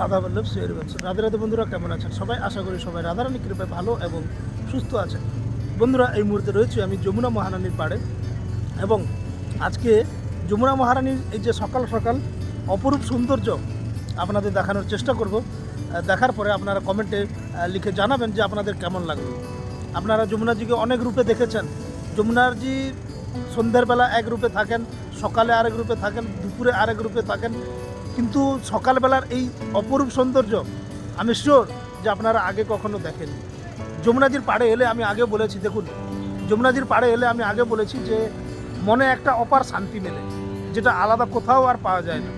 Radha Ballabh share Radhe Radhe বন্ধুরা কেমন আছেন? সবাই আশা করি সবাই রাধারানী কৃপায় ভালো এবং সুস্থ আছেন। বন্ধুরা, এই মুহূর্তে রয়েছে আমি যমুনা মহারানীর পাড়ে এবং আজকে যমুনা মহারানীর এই যে সকাল সকাল অপরূপ সৌন্দর্য আপনাদের দেখানোর চেষ্টা করব। দেখার পরে আপনারা কমেন্টে লিখে জানাবেন যে আপনাদের কেমন লাগল। আপনারা যমুনাজিকে অনেক রূপে দেখেছেন। যমুনাজি সন্ধ্যের বেলা এক রূপে থাকেন, সকালে আরেক রূপে থাকেন, দুপুরে আরেক রূপে থাকেন কিন্তু সকালবেলার এই অপরূপ সৌন্দর্য, আমি শিওর যে আপনারা আগে কখনো দেখেন যমুনাজির পাড়ে এলে আমি আগে বলেছি, দেখুন, যমুনাজির পাড়ে এলে আমি আগে বলেছি যে মনে একটা অপার শান্তি মেলে, যেটা আলাদা কোথাও আর পাওয়া যায় না।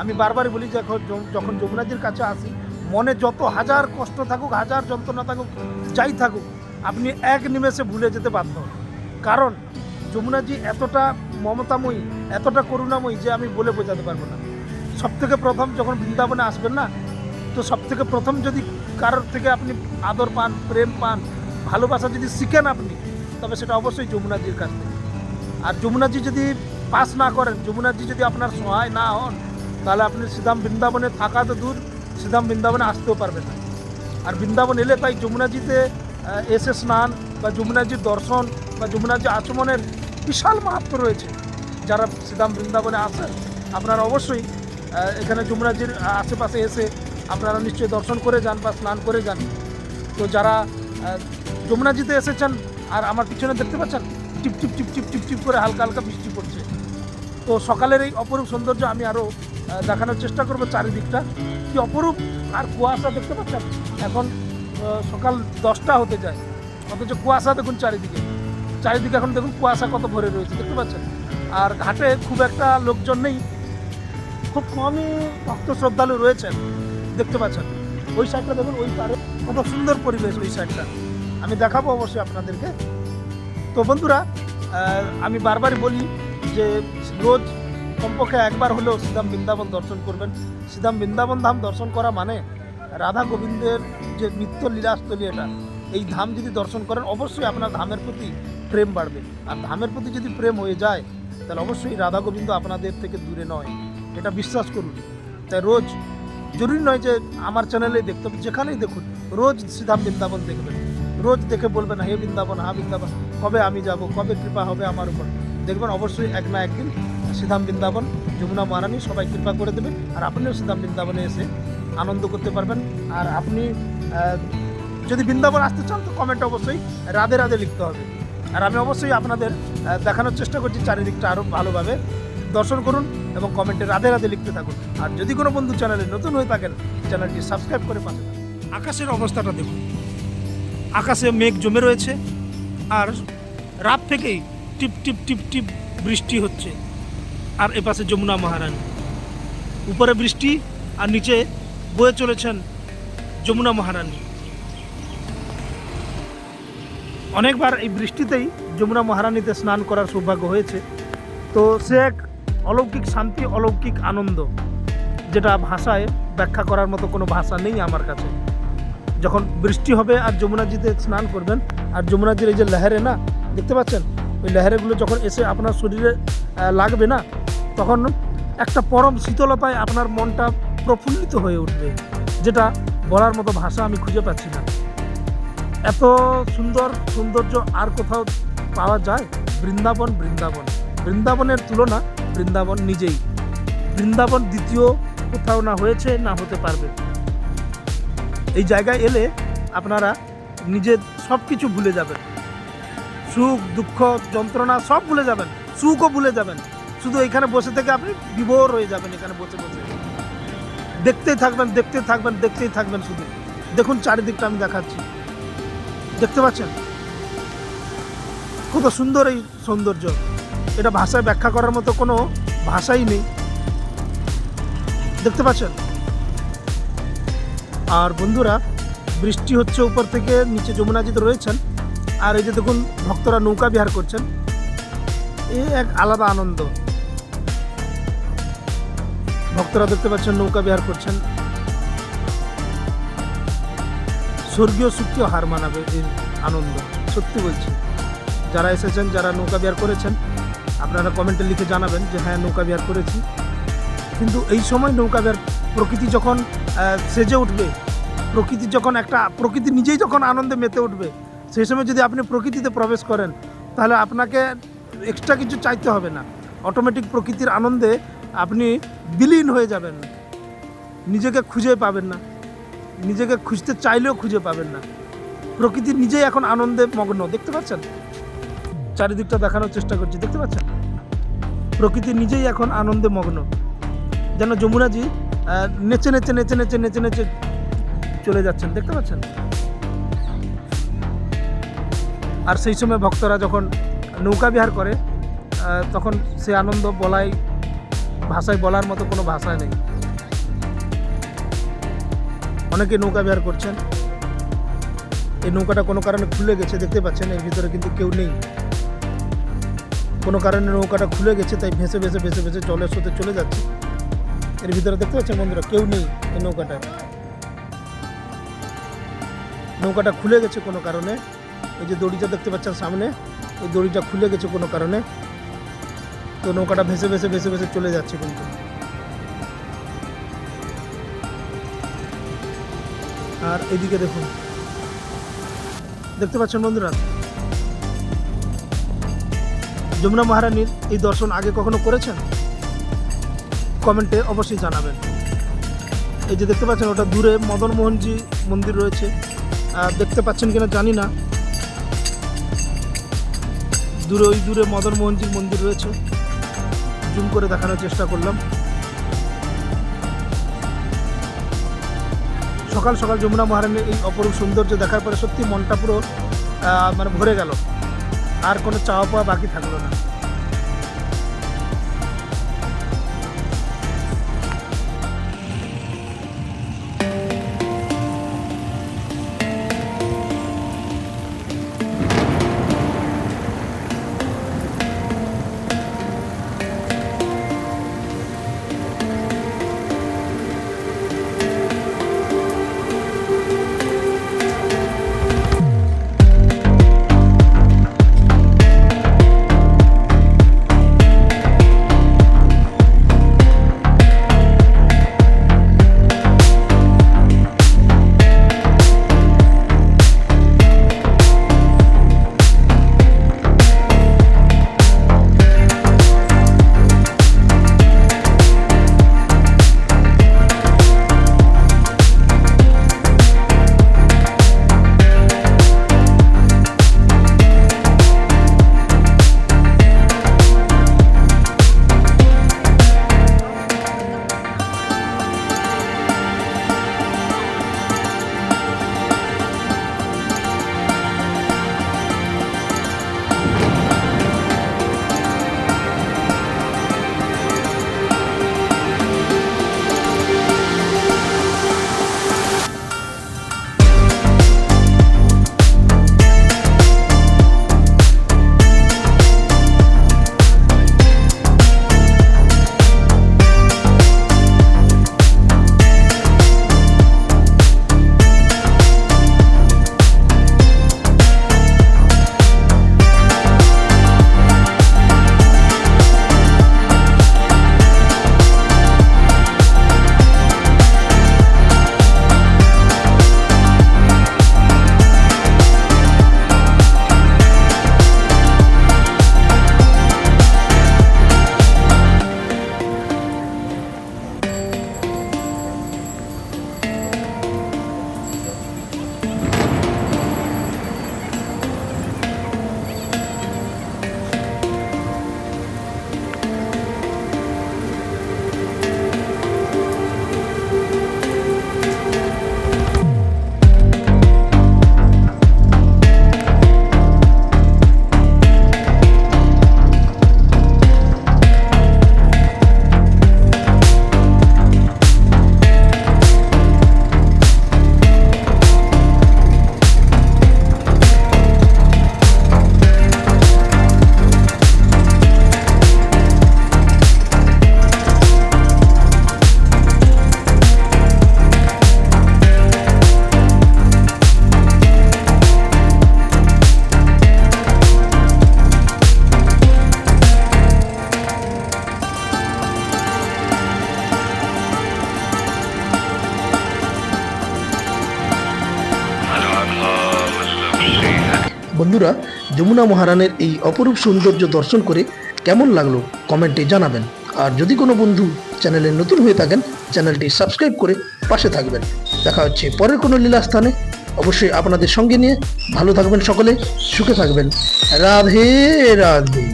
আমি বারবারই বলি যখন যখন যমুনাজির কাছে আসি, মনে যত হাজার কষ্ট থাকুক, হাজার যন্ত্রণা থাকুক, যাই থাকুক, আপনি এক নিমেষে ভুলে যেতে বাধ্য কারণ, যমুনাজি এতটা মমতাময়ী, এতটা করুণাময়ী যে আমি বলে বোঝাতে পারব না। সব থেকে প্রথম যখন বৃন্দাবনে আসবেন না, তো সব থেকে প্রথম যদি কারোর থেকে আপনি আদর পান, প্রেম পান, ভালোবাসা যদি শিখেন আপনি, তবে সেটা অবশ্যই যমুনাজির কাছ থেকে। আর যমুনাজি যদি পাস না করেন, যমুনাজি যদি আপনার সহায় না হন, তাহলে আপনি সিধাম বৃন্দাবনে থাকা তো দূর, সিধাম বৃন্দাবনে আসতেও পারবেন না। আর বৃন্দাবন এলে তাই যমুনাজিতে এসে স্নান বা যমুনাজির দর্শন বা যমুনাজি আচমনের বিশাল মাহাত্ম রয়েছে। যারা সিধাম বৃন্দাবনে আসেন, আপনারা অবশ্যই এখানে যমুনাজির আশেপাশে এসে আপনারা নিশ্চয়ই দর্শন করে যান বা স্নান করে যান। তো যারা যমুনাজিতে এসেছেন আর আমার পিছনে দেখতে পাচ্ছেন, টিপ টিপ টিপ টিপ টিপ টিপ করে হালকা হালকা বৃষ্টি পড়ছে। তো সকালের এই অপরূপ সৌন্দর্য আমি আরও দেখানোর চেষ্টা করব চারিদিকটা। কি অপরূপ আর কুয়াশা দেখতে পাচ্ছেন? এখন সকাল দশটা হতে যায়। অথচ কুয়াশা দেখুন চারিদিকে। চারিদিকে এখন দেখুন কুয়াশা কত ভরে রয়েছে, দেখতে পাচ্ছেন? আর ঘাটে খুব একটা লোকজন নেই। খুব কমই ভক্ত শ্রদ্ধালু রয়েছেন, দেখতে পাচ্ছেন। ওই সাইডটা দেখুন, ওই পারে কত সুন্দর পরিবেশ ওই সাইডটা আমি দেখাবো অবশ্যই আপনাদেরকে। তো বন্ধুরা আমি বারবারই বলি যে রোজ কমপক্ষে একবার হলেও শ্রীধাম বৃন্দাবন দর্শন করবেন। শ্রীধাম বৃন্দাবন ধাম দর্শন করা মানে রাধা গোবিন্দের যে নিত্য লীলাস্থলী এটা, এই ধাম যদি দর্শন করেন, অবশ্যই আপনার ধামের প্রতি প্রেম বাড়বে। আর ধামের প্রতি যদি প্রেম হয়ে যায়, তাহলে অবশ্যই রাধা গোবিন্দ আপনাদের থেকে দূরে নয়। এটা বিশ্বাস করুন। তাই রোজ জরুরি নয় যে আমার চ্যানেলেই দেখতে হবে, যেখানেই দেখুন, রোজ শ্রীধাম বৃন্দাবন দেখবেন। রোজ দেখে বলবেন, হে বৃন্দাবন, হা বৃন্দাবন, কবে আমি যাব, কবে কৃপা হবে আমার উপর? দেখবেন অবশ্যই এক না একদিন শ্রীধাম বৃন্দাবন, যমুনা মহারানী সবাই কৃপা করে দেবে আর আপনিও শ্রীধাম বৃন্দাবনে এসে আনন্দ করতে পারবেন। আর আপনি যদি বৃন্দাবন আসতে চান তো কমেন্ট অবশ্যই রাধে রাধে লিখতে হবে। আর আমি অবশ্যই আপনাদের দেখানোর চেষ্টা করছি চারিদিকটা আরও ভালোভাবে। দর্শন করুন এবং কমেন্টে রাধে রাধে লিখতে থাকুন। আর যদি কোনো বন্ধু চ্যানেলে নতুন হয়ে থাকেন, চ্যানেলটি সাবস্ক্রাইব করে পাশে আকাশের অবস্থাটা দেখুন। আকাশে মেঘ জমে রয়েছে, আর রাত থেকেই টিপ টিপ টিপ টিপ বৃষ্টি হচ্ছে। আর এপাশে যমুনা মহারানী। উপরে বৃষ্টি, আর নিচে বয়ে চলেছেন যমুনা মহারানী। অনেকবার এই বৃষ্টিতেই যমুনা মহারানীতে স্নান করার সৌভাগ্য হয়েছে। তো সে এক অলৌকিক শান্তি, অলৌকিক আনন্দ, যেটা ভাষায় ব্যাখ্যা করার মতো কোনো ভাষা নেই আমার কাছে। যখন বৃষ্টি হবে আর যমুনাজিতে স্নান করবেন, আর যমুনাজির এই যে লেহারে না, দেখতে পাচ্ছেন? ওই লেহারেগুলো যখন এসে আপনার শরীরে লাগবে না, তখন একটা পরম শীতলতায় আপনার মনটা প্রফুল্লিত হয়ে উঠবে, যেটা বলার মতো ভাষা আমি খুঁজে পাচ্ছি না। এত সুন্দর সৌন্দর্য আর কোথাও পাওয়া যায়? বৃন্দাবন বৃন্দাবন। বৃন্দাবনের তুলনা বৃন্দাবন নিজেই। বৃন্দাবন দ্বিতীয় কোথাও না হয়েছে, না হতে পারবে। এই জায়গায় এলে আপনারা নিজের সব কিছু ভুলে যাবেন। সুখ, দুঃখ, যন্ত্রণা সব ভুলে যাবেন। সুখও ভুলে যাবেন। শুধু এখানে বসে থেকে আপনি বিভোর হয়ে যাবেন এখানে বসে বসে। দেখতেই থাকবেন দেখতেই থাকবেন দেখতেই থাকবেন শুধু। দেখুন চারিদিকটা আমি দেখাচ্ছি। দেখতে পাচ্ছেন? কত সুন্দর এই সৌন্দর্য। এটা ভাষায় ব্যাখ্যা করার মতো কোনো ভাষাই নেই। দেখতে পাচ্ছেন? আর বন্ধুরা, বৃষ্টি হচ্ছে উপর থেকে নিচে যমুনাজিতে রয়েছেন। আর এই যে দেখুন, ভক্তরা নৌকা বিহার করছেন। এ এক আলাদা আনন্দ। ভক্তরা দেখতে পাচ্ছেন, নৌকা বিহার করছেন। স্বর্গীয় সুখকেও হার মানাবে এই আনন্দ। সত্যি বলছি, যারা এসেছেন, যারা নৌকা বিহার করেছেন আপনারা কমেন্টে লিখে জানাবেন যে হ্যাঁ নৌকা বিহার করেছি। কিন্তু এই সময় নৌকা বিহার, প্রকৃতি যখন সেজে উঠবে, প্রকৃতি যখন একটা, প্রকৃতি নিজেই যখন আনন্দে মেতে উঠবে, সেই সময় যদি আপনি প্রকৃতিতে প্রবেশ করেন, তাহলে আপনাকে এক্সট্রা কিছু চাইতে হবে না। অটোমেটিক প্রকৃতির আনন্দে আপনি বিলীন হয়ে যাবেন নিজেকে খুঁজে পাবেন না। নিজেকে খুঁজতে চাইলেও খুঁজে পাবেন না। প্রকৃতি নিজেই এখন আনন্দে মগ্ন। দেখতে পাচ্ছেন? চারিদিকটা দেখানোর চেষ্টা করছি, দেখতে পাচ্ছেন? প্রকৃতি নিজেই এখন আনন্দে মগ্ন। যেন যমুনাজি নেচে নেচে নেচে নেচে নেচে নেচে চলে যাচ্ছেন, দেখতে পাচ্ছেন? আর সেই সময় ভক্তরা যখন নৌকা বিহার করে তখন সে আনন্দ বলাই, ভাষায় বলার মতো কোনো ভাষা নেই। অনেকে নৌকা বিহার করছেন। এই নৌকাটা কোনো কারণে খুলে গেছে, দেখতে পাচ্ছেন? এর ভিতরে কিন্তু কেউ নেই। কোনো কারণে নৌকাটা খুলে গেছে, তাই ভেসে ভেসে ভেসে ভেসে জলের স্রোতে চলে যাচ্ছে। এর ভিতরে দেখতে পাচ্ছেন বন্ধুরা, কেউ নেই এই নৌকাটা। নৌকাটা খুলে গেছে কোনো কারণে। এই যে দড়িটা দেখতে পাচ্ছেন সামনে ওই দড়িটা খুলে গেছে কোনো কারণে। তো নৌকাটা ভেসে ভেসে ভেসে ভেসে চলে যাচ্ছে কিন্তু। আর এদিকে দেখুন। দেখতে পাচ্ছেন বন্ধুরা যমুনা মহারানীর এই দর্শন আগে কখনো করেছেন? কমেন্টে অবশ্যই জানাবেন। এই যে দেখতে পাচ্ছেন, ওটা দূরে মদন মোহনজি মন্দির রয়েছে। দেখতে পাচ্ছেন কিনা জানি না। দূরে, ওই দূরে মদন মোহনজির মন্দির রয়েছে। জুম করে দেখানোর চেষ্টা করলাম। সকাল সকাল যমুনা মহারানীর এই অপরূপ সৌন্দর্য দেখার পরে সত্যি মনটা পুরো মানে ভরে গেল। আর কোনো চাওয়া পাওয়া বাকি থাকল না। বন্ধুরা, যমুনা মহারানের এই অপরূপ সৌন্দর্য দর্শন করে কেমন লাগল কমেন্টে জানাবেন। আর যদি কোনো বন্ধু চ্যানেলে নতুন হয়ে থাকেন, চ্যানেলটি সাবস্ক্রাইব করে পাশে থাকবেন। দেখা হচ্ছে পরের কোনো লীলা স্থানে। অবশ্যই আপনাদের সঙ্গে নিয়ে ভালো থাকবেন সকলে, সুখে থাকবেন। রাধে রাধে।